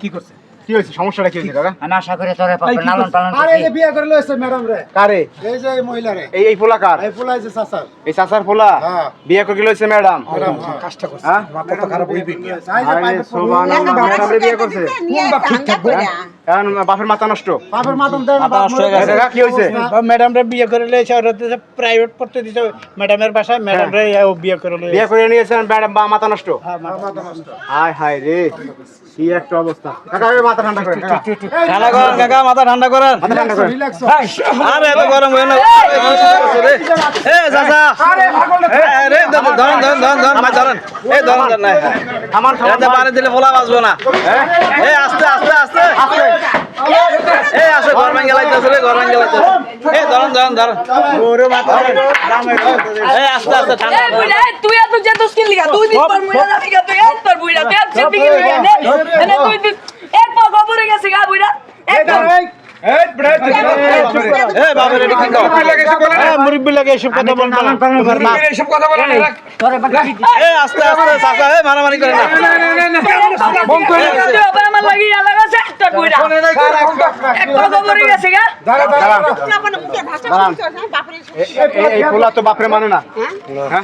কি করছে কি হয়েছে? সমস্যাটা কি হয়েছে? আশা করে তোরে লালন পালন আরে এই বিয়ে করে লইছে ম্যাডাম রে কারে? এই যে এই এই এই পোলা কার? এই ফুলাই যে এই চাচার পোলা? হ্যাঁ। বিয়ে করে লইছে ম্যাডাম হ্যাঁ? মাথা তো খারাপ হইবে করছে কারণ বাপের মাথা নষ্ট। বাপের গেছে। কি বিয়ে করে লইছে ওরা তো প্রাইভেট পড়তে দিছে ম্যাডামের বাসায় ম্যাডাম বিয়ে করে লইছে বিয়ে করে নিয়েছেন ম্যাডাম বা মাথা নষ্ট। মাথা নষ্ট। হায় হায় রে কি একটা অবস্থা। কাকা মাথা ঠান্ডা করেন কাকা। ঠান্ডা করেন কাকা মাথা ঠান্ডা করেন। মাথা ঠান্ডা করেন। রিল্যাক্স আরে এত গরম হয় না এ চাচা। এ, রে ধরেন ধরেন ধরেন ধরেন ধরেন ভাই ধরেন এই ধরেন ধরেন আমার পানি দিলে ফোলা বাঁচবো না। এই আস্তে আস্তে আস্তে। এই আসে ঘর ভাঙ্গে লাইতেছে এই ধরেন ধরেন ধরেন ওরে মাথা এই আস্তে আস্তে ঠান্ডা তুই এত যেত স্কিল লিগা তুই দিন পর মুইরা যাবি গা তুই এক তোর বুইড়া তুই সিটি কি লিগা নে এনে তুই দিন এক পা কবরে গেছে গা বুইড়া এক মুরব্বি লাগে এসব কথা বলব না তুমি কথা বলে না রাখ তোরে বাকি এই আস্তে আস্তে মারামারি করে না এক পা গেছে গা। এই- পোলা তো বাপরে মানে না। হ্যাঁ?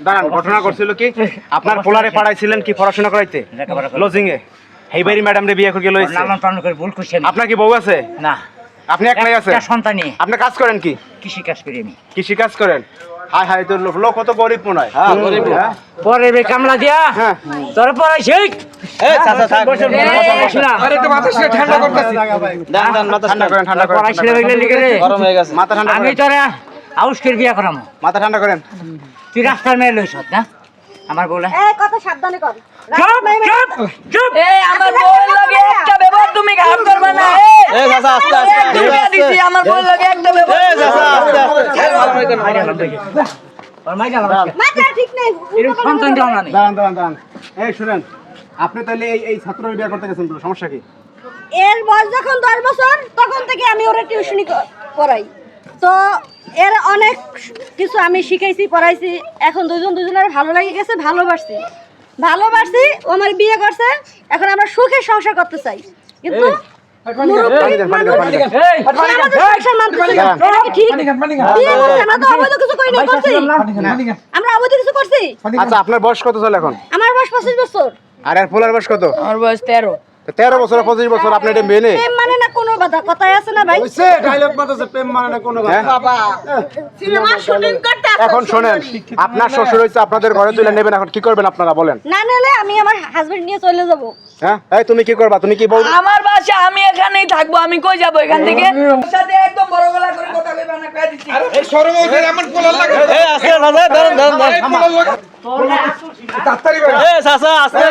দাঁড়ান ঘটনা করছিল কি? আপনার পোলারে পাঠাইছিলেন কি পড়াশোনা করাইতে? লজিং এ হেইবারি ম্যাডাম রে বিয়ে করে লইছে। পালন করে ভুল করছি আমি আপনার কি বউ আছে? না। আপনি একলাই আছেন? একটা সন্তানই। আপনি কাজ করেন কি? কৃষি কাজ করি আমি। কৃষি কাজ করেন? হাই হাই তো লোক লোক কত গরিব মনে হয়। হ্যাঁ, গরিব হ্যাঁ? পরে বে কামলা দিয়া হ্যাঁ। তোর পরে শিখ হয়ে আমি তোরা আউস বিয়া করাম। মাথা ঠান্ডা করেন। তুই রাস্তার মেয়ে লইছ না আমার বলে এই কথা সাবধানে কর। চুপ চুপ চুপ। এই আমার বউয়ের লাগে একটা ব্যবহার তুমি খারাপ করবে না। এই এই চাচা আস্তে আস্তে দিছি আমার বউয়ের লাগে একটা এই চাচা আস্তে আস্তে এই মারামারি করে না। ওর মাই গেল মাথা ঠিক নেই এরকম সন্তান দেওয়া না দাঁড়ান দাঁড়ান দাঁড়ান। এই শুনেন আপনি তাহলে এই এই ছাত্রের বিয়ে করতে গেছেন তো সমস্যা কি? এর বয়স যখন দশ বছর তখন থেকে আমি ওরা টিউশনি করাই তো এর অনেক কিছু আমি শিখাইছি পড়াইছি। এখন দুজন দুজনের ভালো লাগে গেছে ভালোবাসছি। ভালোবাসছি ও আমার বিয়ে করছে এখন আমরা সুখে সংসার করতে চাই। কিন্তু অবৈধ কিছু করছি। আচ্ছা আপনার বয়স কত চলে এখন? আমার বয়স পঁচিশ বছর। আর এর পোলার বয়স কত? আমার বয়স তেরো। তো তেরো বছর পঁচিশ বছর আপনি এটা মেনে প্রেম মানে না কোনো কথা? কথায় আছে না ভাই? হইছে ডায়লগ মারতেছে প্রেম মানে না কোনো হ্যাঁ? কথা। সিনেমা শুটিং করতে এখন শোনেন আপনার শ্বশুর হয়েছে আপনাদের ঘরে তুলে নেবেন এখন কি করবেন আপনারা বলেন। না নিলে আমি আমার হাজবেন্ড নিয়ে চলে যাব। হ্যাঁ? এই তুমি কি করবা? তুমি কি বউ আমার বাসা আমি এখানেই থাকব আমি কই যাব এখান থেকে? সাথে একদম বড় গলা করে কথা কইবা না কই দিছি এই হইছে এমন পোলার লাগে। এই আস্তে চাচা ধরেন ধরেন এই চাচা। আস্তে